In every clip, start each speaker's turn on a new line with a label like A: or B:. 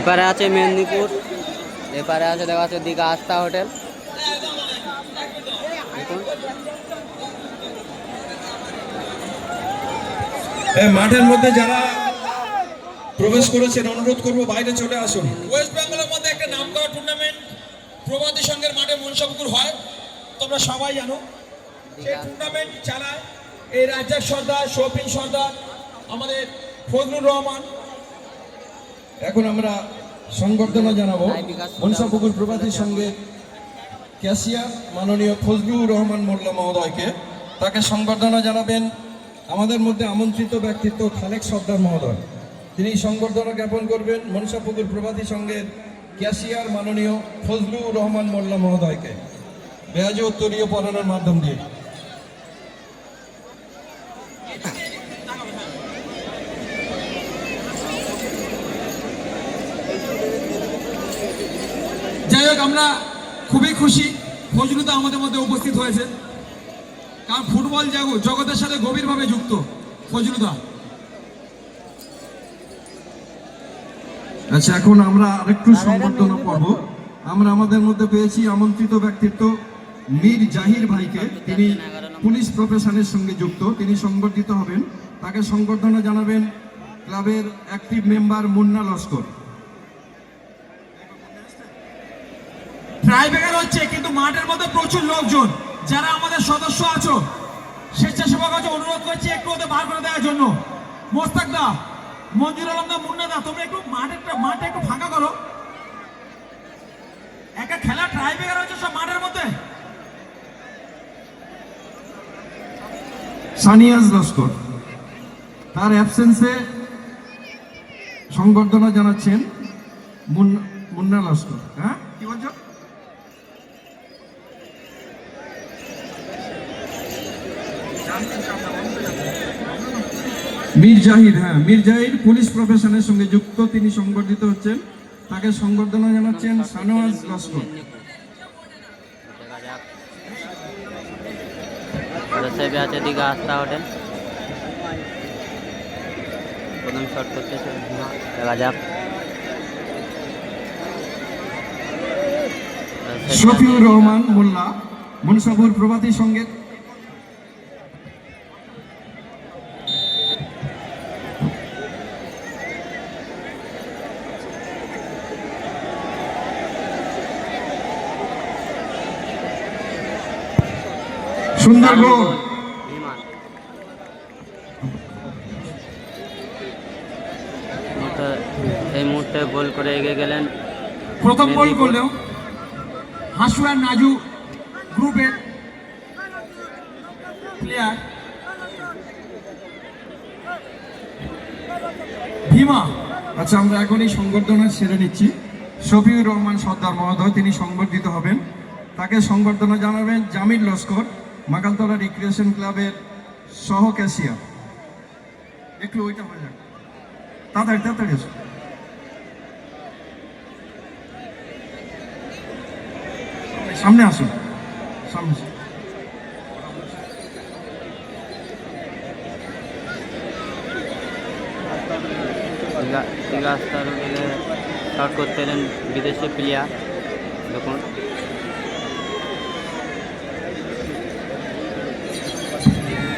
A: এপারে আছে মেদিনীপুর এপারে আছে দেখা যাচ্ছে দীঘা আস্থা হোটেল। দেখুন
B: মাঠের মধ্যে যারা প্রবেশ করেছেন অনুরোধ করব বাইরে চলে আসুন।
C: ওয়েস্ট বেঙ্গলের মধ্যে একটা নাম করা টুর্নামেন্ট প্রভাতী সংঘের মাঠে মনসাপুকুর হয়। তোমরা সবাই জানো সেই টুর্নামেন্ট চালায় এই রাজ্জাক সর্দার শৌপিন সর্দার আমাদের ফজলুর রহমান।
B: এখন আমরা সংবর্ধনা জানাব মনসাপুকুর প্রভাতী সঙ্গের ক্যাশিয়ার মাননীয় ফজলুর রহমান মোল্লা মহোদয়কে। তাকে সংবর্ধনা জানাবেন আমাদের মধ্যে আমন্ত্রিত ব্যক্তিত্ব খালেক সর্দার মহোদয়। তিনি সংবর্ধনা জ্ঞাপন করবেন মনসাপুকুর প্রভাতী সঙ্গের ক্যাশিয়ার মাননীয় ফজলুর রহমান মোল্লা মহোদয়কে। বেয়াজ উত্তরীয় পড়ানোর মাধ্যম দিয়ে।
C: আমরা খুবই খুশি। ফজলুদা আমাদের মধ্যে উপস্থিত হয়েছে। কারণ ফুটবল জগতের সাথে গভীরভাবে যুক্ত ফজলুদা।
B: আচ্ছা এখন আমরা আরেকটু সংবর্ধনা পর্ব। আমরা আমাদের মধ্যে পেয়েছি আমন্ত্রিত ব্যক্তিত্ব মীর জাহির ভাইকে। তিনি পুলিশ প্রফেশনের সঙ্গে যুক্ত। তিনি সংবর্ধিত হবেন। তাকে সংবর্ধনা জানাবেন ক্লাবের active member Munna Laskar.
C: Tiebreaker হচ্ছে কিন্তু মাঠের মধ্যে প্রচুর লোকজন। যারা আমাদের সদস্য আছো, স্বেচ্ছাসেবক আছে, অনুরোধ করছি একটু ওদের বার করে দেওয়ার জন্য। মোস্তাক দা, মঞ্জুর আলম দা, মুন্না দা, তোমরা একটু মাঠের মাঠে একটু ফাঁকা করো। একটা খেলা ট্রাইবেকার হচ্ছে সব মাঠের মধ্যে।
B: সানিয়াজ লস্কর, তার অ্যাবসেন্সে সংবর্ধনা জানাচ্ছেন মুন্না লস্কর হ্যাঁ? কি বলছো? মীর জাহির হ্যাঁ মীর জাহির পুলিশ প্রফেশনের সঙ্গে যুক্ত। তিনি সংবর্ধিত হচ্ছেন। তাকে সংবর্ধনা জানাচ্ছেন সানোয়াজ লস্কর।
A: রসেবে আছে দীঘা আস্থা হোটেল প্রথম শট করতেছে দেখা যাক
B: শফিউর রহমান মোল্লা মনসাবুর প্রভাতী সঙ্গে সুন্দর গোল।
A: বিমান মুহূর্তে এই মুহূর্তে গোল করে এগিয়ে গেলেন
C: প্রথম গোল করলেও হাসুয়ার নাজু গ্রুপের প্লেয়ার ভীমা।
B: আচ্ছা আমরা এখনই সংবর্ধনা সেরে নিচ্ছি। শফিউর রহমান সর্দার মহোদয় তিনি সংবর্ধিত হবেন। তাকে সংবর্ধনা জানাবেন জামিল লস্কর। মাকালতলা রিক্রিয়েশন ক্লাবের সহ ক্যাশিয়ার একটু ওইটা হয়ে যাক। তাড়াতাড়ি তাড়াতাড়ি। সামনে আসুন। সামনে আসুন।
A: হোটেলে শট করতে এলেন বিদেশি প্লেয়ার দেখুন।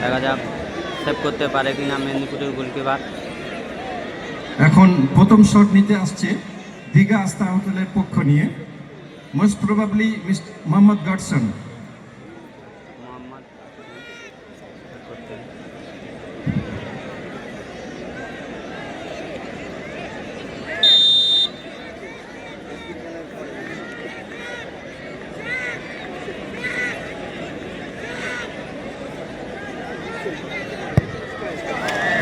A: দেখা যাক সেভ করতে পারে কিনা মেদিনীপুরের গোলকিপার।
B: এখন প্রথম শট নিতে আসছে দীঘা আস্থা হোটেলের পক্ষ নিয়ে। Most probably Mohammad Godson
A: Mohammad save করতে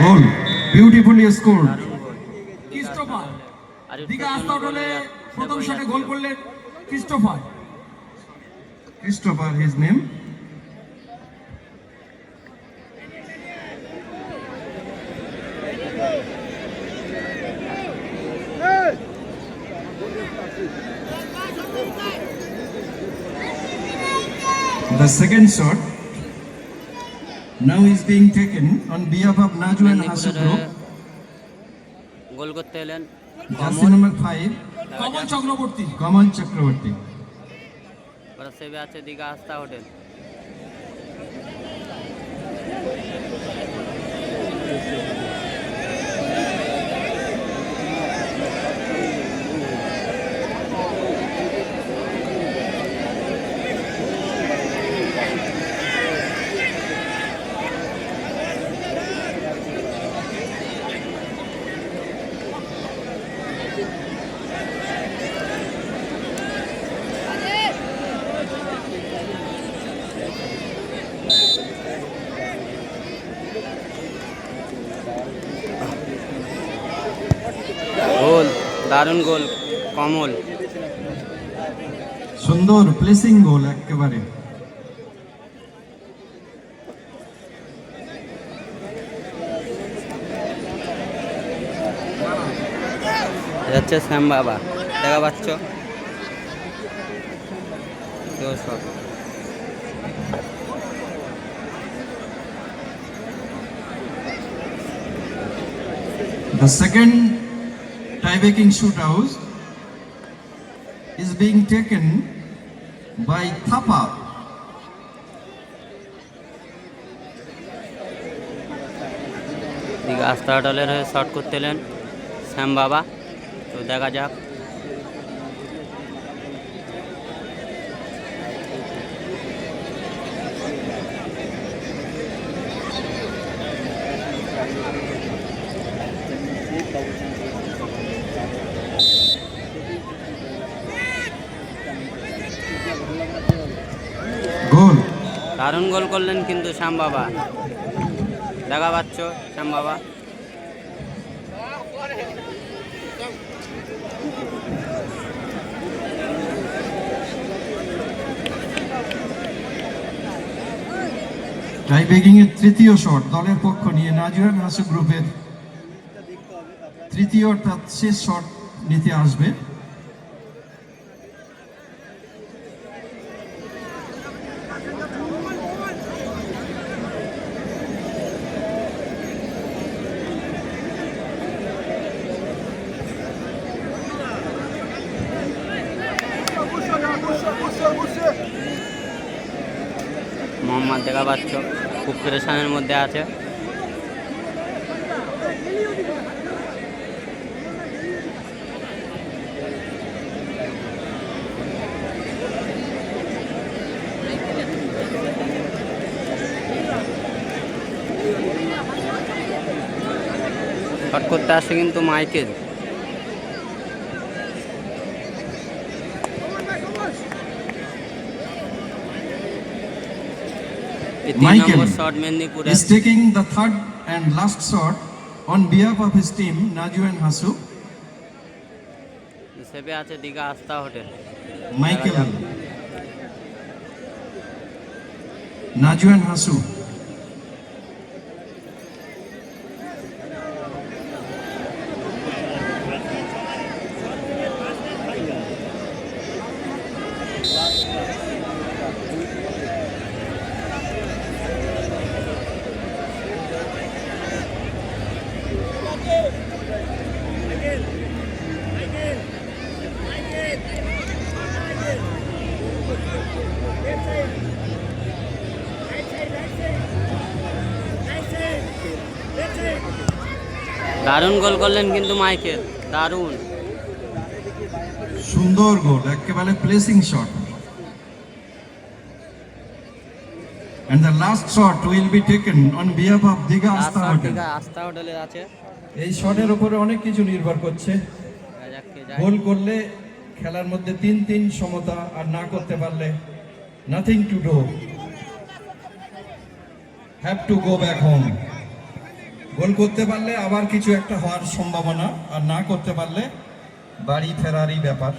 A: goal beautifully
C: score
A: Christopher
C: Digha Astha হোটেলে প্রথম শটে গোল করলেন Christopher.
B: Christopher his name The second shot now is being taken on behalf of Najwa and
A: Hasu
B: Group.
A: Goal করতে এলেন
B: jersey number five
C: Kamal Chakraborty
B: Kamal Chakraborty
A: ওরা সেবে আছে দীঘা আস্থা হোটেল গোল দারুণ গোল কমল।
B: সুন্দর প্লেসিং গোল একেবারে।
A: যাচ্ছে শ্যাম বাবা দেখা পাচ্ছ?
B: The second tie-breaking shootout is being taken by Thapa.
A: Digha Astha হোটেলের হয়ে শট করতে এলেন শ্যাম বাবা তো দেখা যাক
B: গোল।
A: দারুণ গোল করলেন কিন্তু শ্যাম বাবা। দেখা পাচ্ছ শ্যাম বাবা।
B: টাই ব্রেকিং এর তৃতীয় শট দলের পক্ষ নিয়ে নাজুয়ান হাসু গ্রুপের। তৃতীয় অর্থাৎ শেষ শট নিতে আসবে
A: মোহাম্মদ দেখা পাচ্ছ খুব প্রেশানের মধ্যে আছে। শট করতে আসে কিন্তু Michael. Michael shot
B: is taking the third and last shot on behalf of his team Najuan Hasu.
A: সেবে আছে দীঘা আস্থা হোটেল
B: Michael Najuan Hasu.
A: দারুণ গোল করলেন কিন্তু মাইকেল দারুণ।
B: সুন্দর গোল একেবারে placing shot And the last shot will be taken on behalf of Diga
A: last
B: Asta
A: shot
B: Hotel.
A: Astha হোটেলের আছে।
B: এই শটের উপরে অনেক কিছু নির্ভর করছে। গোল করলে খেলার মধ্যে তিন তিন সমতা আর না করতে পারলে nothing to do have to go back home goal করতে পারলে আবার কিছু একটা হওয়ার সম্ভাবনা, আর না করতে পারলে বাড়ি ফেরারই ব্যাপার।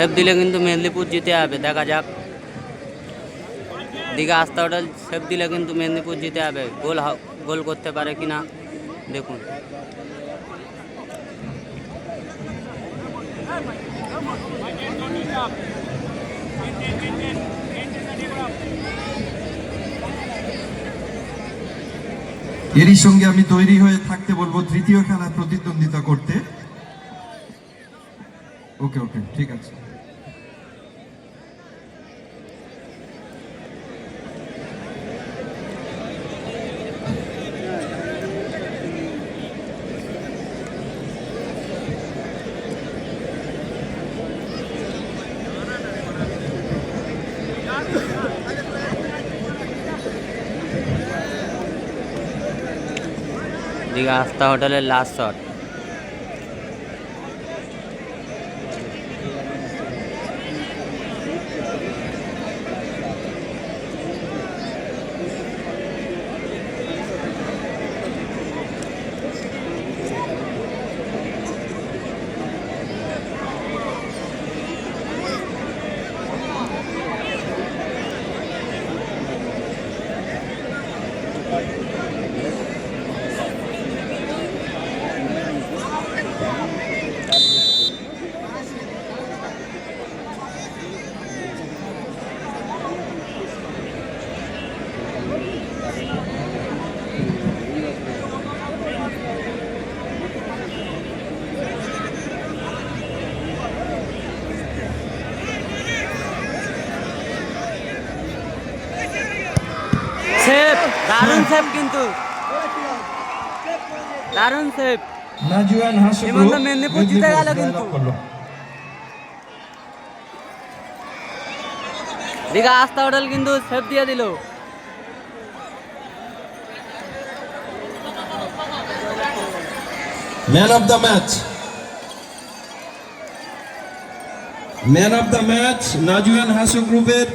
A: সেভ দিলে কিন্তু মেদিনীপুর জিতে যাবে, দেখা যাক। দীঘা আস্থা হোটেল সেভ দিলে কিন্তু মেদিনীপুর জিতে যাবে, গোল গোল করতে পারে কি না দেখুন।
B: এরই সঙ্গে আমি তৈরি হয়ে থাকতে বলব তৃতীয় খেলায় প্রতিদ্বন্দ্বিতা করতে। ওকে ওকে, ঠিক আছে।
A: দীঘা আস্থা হোটেলের লাস্ট শট সেভ দারুণ সেভ কিন্তু। দারুণ সেভ
B: নাজুয়ান হাসু
A: হিমন্ত মেদিনীপুর জিতে গেল কিন্তু। দীঘা আস্থা হোটেল কিন্তু সেভ দিয়ে দিল।
B: Man of the match. Man of the match নাজুয়ান Hasu গ্রুপের